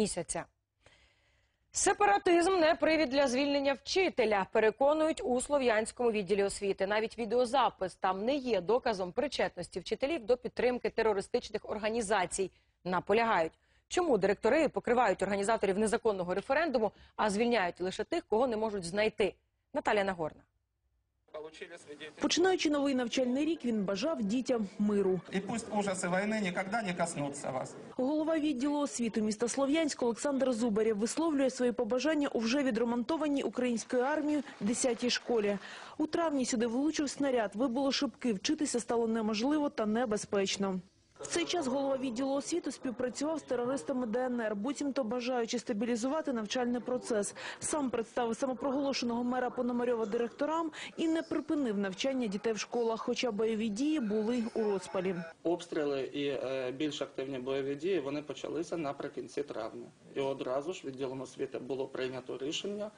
місяця. Сепаратизм не привід для звільнення вчителя, переконують у слов'янському відділі освіти. Навіть відеозапис там не є доказом причетності вчителів до підтримки терористичних організацій. Наполягають, чому директори покривають організаторів незаконного референдуму, а звільняють лише тих, кого не можуть знайти. Наталя Нагорна. Починаючи новий навчальний рік, він бажав дітям миру. І пусть ужаси війни ніколи не коснуться вас. Голова відділу освіти міста Слов'янськ Олександр Зубарєв висловлює свої побажання у вже відремонтованій українською армією 10-й школі. У травні сюди влучив снаряд, вибуло шибки, вчитися стало неможливо та небезпечно. В цей час голова відділу освіти співпрацював з терористами ДНР, буцімто бажаючи стабілізувати навчальний процес. Сам представив самопроголошеного мера Пономарьова директорам і не припинив навчання дітей в школах, хоча бойові дії були у розпалі. Обстріли і е, більш активні бойові дії вони почалися наприкінці травня. І одразу ж відділом освіти було прийнято рішення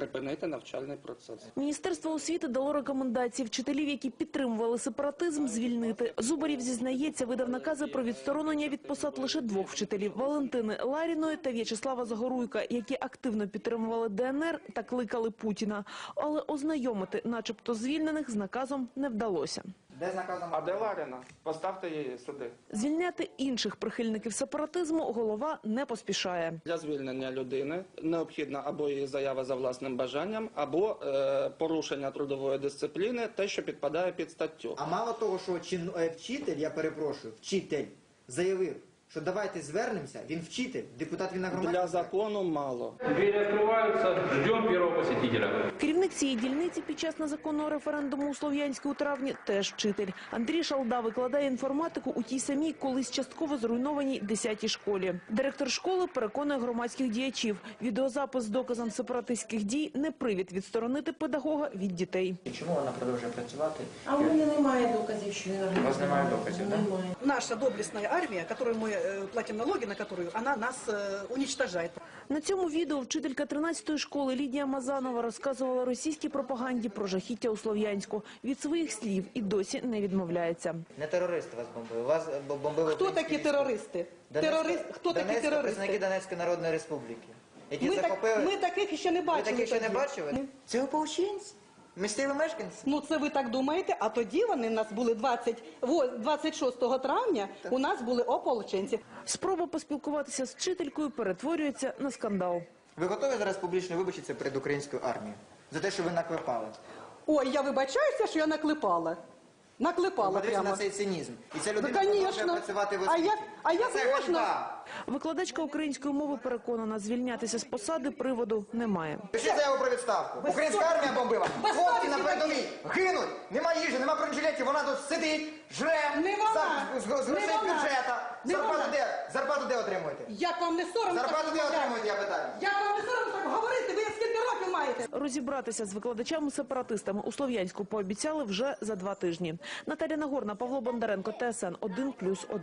припинити навчальний процес. Міністерство освіти дало рекомендації вчителів, які підтримували сепаратизм, звільнити. Зубарів зізнається, видав накази про відсторонення від посад лише двох вчителів – Валентини Ларіної та В'ячеслава Загоруйка, які активно підтримували ДНР та кликали Путіна. Але ознайомити начебто звільнених з наказом не вдалося. Де з наказом? А де Ларіна? Поставте її сюди. Звільняти інших прихильників сепаратизму голова не поспішає. Для звільнення людини необхідна або її заява за власним бажанням, або е, порушення трудової дисципліни, те, що підпадає під статтю. А мало того, що чин... е, вчитель, я перепрошую, вчитель заявив, що давайте звернемося, він вчитель, депутат він на громаді. Для закону мало. Двери открываются, ждем первого посетителя. Керівник цієї дільниці під час незаконного референдуму у Слов'янську у травні теж вчитель. Андрій Шалда викладає інформатику у тій самій колись частково зруйнованій 10-й школі. Директор школи переконує громадських діячів. Відеозапис з доказом сепаратистських дій не привід відсторонити педагога від дітей. Чому вона продовжує працювати? А у мене немає доказів, що він У вас немає доказів? Немає. Наша доблестная армия, которую мы э, платим налоги, на которую она нас э, уничтожает. На цьому відео вчителька 13-ї школи Лідія Мазанова розказувала російській пропаганді про жахіття у Слов'янську. Від своїх слів і досі не відмовляється. Не терористи вас бомбили, вас бо- бомбили Хто українські такі військові. терористи? Донецька- Терорист, хто такі Донецька, терористи? представники Донецької Народної Республіки, які Ми, захопили... так, ми таких ще не Ви бачили. таких ще не тоді. бачили? Це ополченці, місцеві мешканці. Ну це ви так думаєте, а тоді вони в нас були 20, во- 26 травня, у нас були ополченці. Спроба поспілкуватися з вчителькою перетворюється на скандал. Ви готові зараз публічно вибачитися перед українською армією за те, що ви наклепали? Ой, я вибачаюся, що я наклепала. Наклепала Подивіться прямо. на цей цинізм. І ця Ну, людина продовжує конечно. працювати в А освіті. як- а як Це можна? ганьба. Викладачка української мови переконана, звільнятися з посади приводу немає. Пишіть заяву про відставку. Без Українська совісті. армія бомбила. Без Хлопці совісті на передовій гинуть. Нема їжі, нема бронежилетів. Вона тут сидить, жре. Не вона. За- з, з Не грошей вона. бюджета. Не Зарплату вона. де? Зарплату де отримуєте? Як вам не соромно? Зарплату де отримуєте, я питаю. Як вам не соромно Розібратися з викладачами-сепаратистами у Слов'янську пообіцяли вже за два тижні. Наталя Нагорна, Павло Бондаренко, ТСН 1+,1.